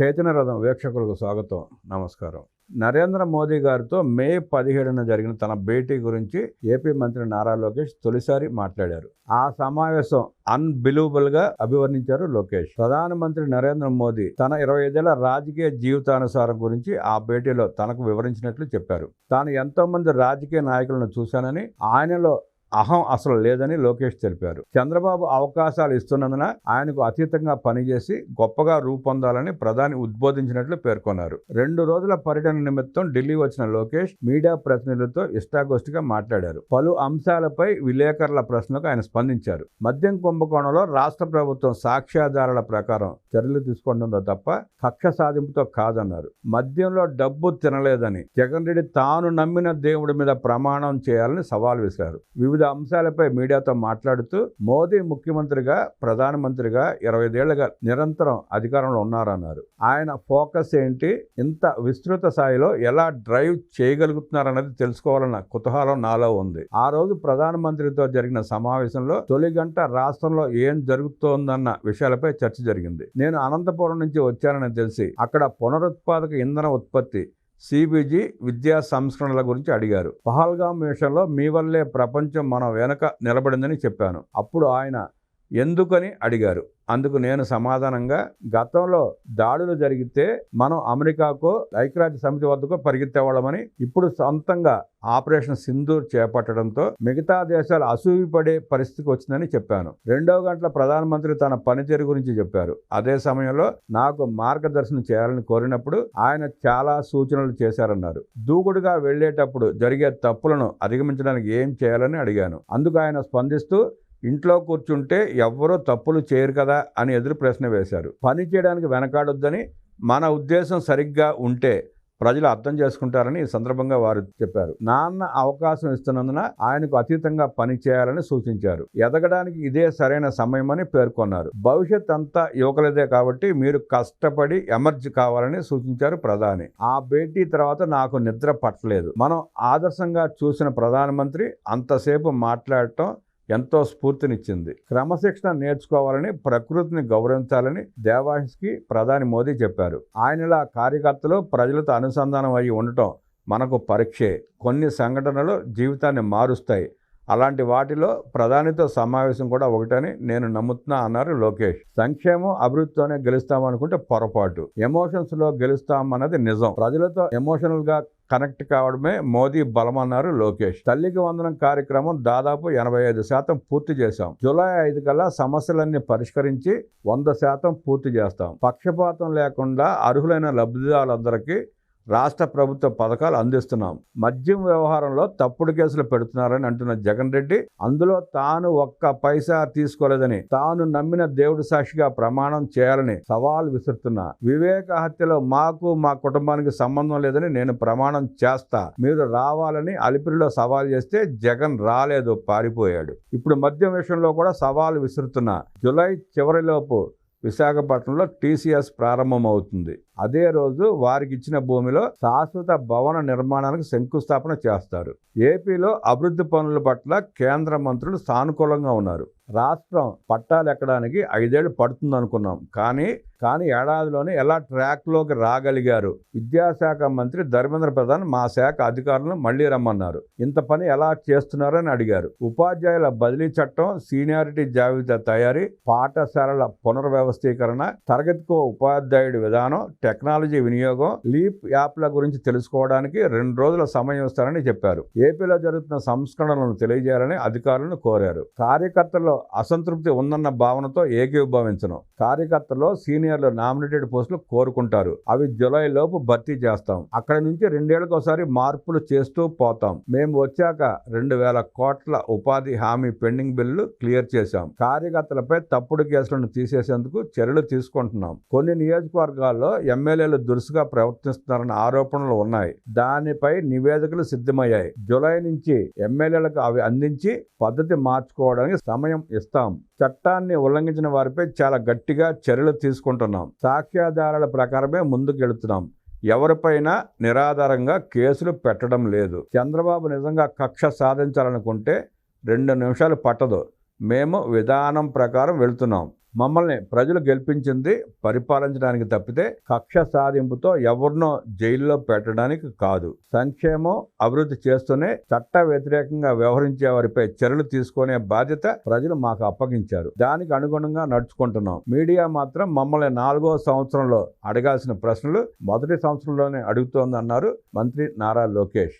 చైతన్య రథం వీక్షకులకు స్వాగతం. నమస్కారం. నరేంద్ర మోదీ గారితో మే పదిహేడున జరిగిన తన భేటీ గురించి ఏపీ మంత్రి నారా లోకేష్ తొలిసారి మాట్లాడారు. ఆ సమావేశం అన్బిలీవబుల్గా అభివర్ణించారు లోకేష్. ప్రధానమంత్రి నరేంద్ర మోదీ తన ఇరవై ఐదేళ్ళ రాజకీయ జీవితానుసారం గురించి ఆ భేటీలో తనకు వివరించినట్లు చెప్పారు. తాను ఎంతో మంది రాజకీయ నాయకులను చూశానని ఆయనలో అహం అసలు లేదని లోకేష్ తెలిపారు. చంద్రబాబు అవకాశాలు ఇస్తున్నందున ఆయనకు అతీతంగా పనిచేసి గొప్పగా రూపొందాలని ప్రధాని ఉద్బోధించినట్లు పేర్కొన్నారు. రెండు రోజుల పర్యటన నిమిత్తం ఢిల్లీ వచ్చిన లోకేష్ మీడియా ప్రతినిధులతో ఇష్టాగోష్ఠిగా మాట్లాడారు. పలు అంశాలపై విలేకరుల ప్రశ్నలకు ఆయన స్పందించారు. మద్యం కుంభకోణంలో రాష్ట్ర ప్రభుత్వం సాక్ష్యాధారాల ప్రకారం చర్యలు తీసుకుంటుందో తప్ప కక్ష సాధింపుతో కాదన్నారు. మద్యంలో డబ్బు తినలేదని జగన్ రెడ్డి తాను నమ్మిన దేవుడి మీద ప్రమాణం చేయాలని సవాల్ విసిరారు. వివిధ అంశాలపై మీడియాతో మాట్లాడుతూ మోదీ ముఖ్యమంత్రిగా ప్రధానమంత్రిగా ఇరవై ఐదేళ్ళుగా నిరంతరం అధికారంలో ఉన్నారన్నారు. ఆయన ఫోకస్ ఏంటి? ఇంత విస్తృత స్థాయిలో ఎలా డ్రైవ్ చేయగలుగుతున్నారన్నది తెలుసుకోవాలన్న కుతూహలం నాలో ఉంది. ఆ రోజు ప్రధానమంత్రితో జరిగిన సమావేశంలో తొలి గంట రాష్ట్రంలో ఏం జరుగుతోందన్న విషయాలపై చర్చ జరిగింది. నేను అనంతపురం నుంచి వచ్చానని తెలిసి అక్కడ పునరుత్పాదక ఇంధన ఉత్పత్తి సిబిజీ విద్యా సంస్కరణల గురించి అడిగారు. పహల్గామ్ విషయంలో మీ వల్లే ప్రపంచం మన వెనక నిలబడిందని చెప్పాను. అప్పుడు ఆయన ఎందుకని అడిగారు? అందుకు నేను సమాధానంగా గతంలో దాడులు జరిగితే మనం అమెరికాకో ఐక్యరాజ్య సమితి వద్దకు పరిగెత్తేవాళ్ళమని ఇప్పుడు సొంతంగా ఆపరేషన్ సింధూర్ చేపట్టడంతో మిగతా దేశాలు అసూయపడే పరిస్థితికి వచ్చిందని చెప్పాను. రెండో గంటల ప్రధానమంత్రి తన పనితీరు గురించి చెప్పారు. అదే సమయంలో నాకు మార్గదర్శనం చేయాలని కోరినప్పుడు ఆయన చాలా సూచనలు చేశారన్నారు. దూకుడుగా వెళ్ళేటప్పుడు జరిగే తప్పులను అధిగమించడానికి ఏం చేయాలని అడిగాను. అందుకు ఆయన స్పందిస్తూ ఇంట్లో కూర్చుంటే ఎవ్వరూ తప్పులు చేయరు కదా అని ఎదురు ప్రశ్న వేశారు. పని చేయడానికి వెనకాడొద్దని మన ఉద్దేశం సరిగ్గా ఉంటే ప్రజలు అర్థం చేసుకుంటారని ఈ సందర్భంగా వారు చెప్పారు. నాన్న అవకాశం ఇస్తున్నందున ఆయనకు అతీతంగా పని చేయాలని సూచించారు. ఎదగడానికి ఇదే సరైన సమయమని పేర్కొన్నారు. భవిష్యత్ అంతా యువకులదే కాబట్టి మీరు కష్టపడి ఎమర్జ్ కావాలని సూచించారు ప్రధాని. ఆ భేటీ తర్వాత నాకు నిద్ర పట్టలేదు. మనం ఆదర్శంగా చూసిన ప్రధానమంత్రి అంతసేపు మాట్లాడటం ఎంతో స్ఫూర్తినిచ్చింది. క్రమశిక్షణ నేర్చుకోవాలని ప్రకృతిని గౌరవించాలని దేవాంశ్కి ప్రధాని మోదీ చెప్పారు. ఆయనలా కార్యకర్తలు ప్రజలతో అనుసంధానం అయి ఉండటం మనకు పరీక్షే. కొన్ని సంఘటనలు జీవితాన్ని మారుస్తాయి. అలాంటి వాటిలో ప్రధానితో సమావేశం కూడా ఒకటని నేను నమ్ముతున్నా అన్నారు లోకేష్. సంక్షేమం అభివృద్ధితోనే గెలుస్తామనుకుంటే పొరపాటు. ఎమోషన్స్లో గెలుస్తామన్నది నిజం. ప్రజలతో ఎమోషనల్గా కనెక్ట్ కావడమే మోదీ బలమన్నారు లోకేష్. తల్లికి వందనం కార్యక్రమం దాదాపు ఎనభై ఐదు శాతం పూర్తి చేశాం. జూలై ఐదు కల్లా సమస్యలన్నీ పరిష్కరించి వంద శాతం పూర్తి చేస్తాం. పక్షపాతం లేకుండా అర్హులైన లబ్ధిదారులందరికీ రాష్ట్ర ప్రభుత్వ పథకాలు అందిస్తున్నాం. మద్యం వ్యవహారంలో తప్పుడు కేసులు పెడుతున్నారని అంటున్న జగన్ రెడ్డి అందులో తాను ఒక్క పైసా తీసుకోలేదని తాను నమ్మిన దేవుడి సాక్షిగా ప్రమాణం చేయాలని సవాల్ విసురుతున్నా. వివేక హత్యలో మాకు మా కుటుంబానికి సంబంధం లేదని నేను ప్రమాణం చేస్తా. మీరు రావాలని అలిపిరిలో సవాల్ చేస్తే జగన్ రాలేదు పారిపోయాడు. ఇప్పుడు మద్యం విషయంలో కూడా సవాల్ విసురుతున్నా. జులై చివరిలోపు విశాఖపట్నంలో టీసీఎస్ ప్రారంభమవుతుంది. అదే రోజు వారికి ఇచ్చిన భూమిలో శాశ్వత భవన నిర్మాణానికి శంకుస్థాపన చేస్తారు. ఏపీలో అభివృద్ధి పనుల పట్ల కేంద్ర మంత్రులు సానుకూలంగా ఉన్నారు. రాష్ట్రం పట్టాలు ఎక్కడానికి ఐదేళ్ళు పడుతుంది అనుకున్నాం కానీ కానీ ఏడాదిలోనే ఎలా ట్రాక్లోకి రాగలిగారు? విద్యాశాఖ మంత్రి ధర్మేంద్ర ప్రధాన్ మా శాఖ అధికారులను మళ్ళీ రమ్మన్నారు. ఇంత పని ఎలా చేస్తున్నారని అడిగారు. ఉపాధ్యాయుల బదిలీ చట్టం సీనియారిటీ జాబితా తయారీ పాఠశాలల పునర్వ్యవస్థీకరణ తరగతికో ఉపాధ్యాయుడి విధానం టెక్నాలజీ వినియోగం లీప్ యాప్ల గురించి తెలుసుకోవడానికి రెండు రోజుల సమయం ఇస్తారని చెప్పారు. ఏపీలో జరుగుతున్న సంస్కరణలను తెలియజేయాలని అధికారులను కోరారు. కార్యకర్తల్లో అసంతృప్తి ఉందన్న భావనతో ఏకీభవించను. కార్యకర్తల్లో సీనియర్లు నామినేటెడ్ పోస్టులు కోరుకుంటారు. అవి జులై లోపు భర్తీ చేస్తాం. అక్కడి నుంచి రెండేళ్ళకు ఒకసారి మార్పులు చేస్తూ పోతాం. మేము వచ్చాక రెండు వేల కోట్ల ఉపాధి హామీ పెండింగ్ బిల్లు క్లియర్ చేశాం. కార్యకర్తలపై తప్పుడు కేసులను తీసేసేందుకు చర్యలు తీసుకుంటున్నాం. కొన్ని నియోజకవర్గాల్లో ఎమ్మెల్యేలు దురుసుగా ప్రవర్తిస్తున్నారన్న ఆరోపణలు ఉన్నాయి. దానిపై నివేదికలు సిద్ధమయ్యాయి. జులై నుంచి ఎమ్మెల్యేలకు అవి అందించి పద్ధతి మార్చుకోవడానికి సమయం ఇస్తాం. చట్టాన్ని ఉల్లంఘించిన వారిపై చాలా గట్టిగా చర్యలు తీసుకుంటున్నాం. సాక్ష్యాధారాల ప్రకారమే ముందుకెళ్తున్నాం. ఎవరిపైనా నిరాధారంగా కేసులు పెట్టడం లేదు. చంద్రబాబు నిజంగా కక్ష సాధించాలనుకుంటే రెండు నిమిషాలు పట్టదు. మేము విధానం ప్రకారం వెళ్తున్నాం. మమ్మల్ని ప్రజలు గెలిపించింది పరిపాలించడానికి తప్పితే కక్ష సాధింపుతో ఎవరినో జైల్లో పెట్టడానికి కాదు. సంక్షేమం అభివృద్ధి చేస్తూనే చట్ట వ్యతిరేకంగా వ్యవహరించే వారిపై చర్యలు తీసుకునే బాధ్యత ప్రజలు మాకు అప్పగించారు. దానికి అనుగుణంగా నడుచుకుంటున్నాం. మీడియా మాత్రం మమ్మల్ని నాలుగో సంవత్సరంలో అడగాల్సిన ప్రశ్నలు మొదటి సంవత్సరంలోనే అడుగుతోందన్నారు మంత్రి నారా లోకేష్.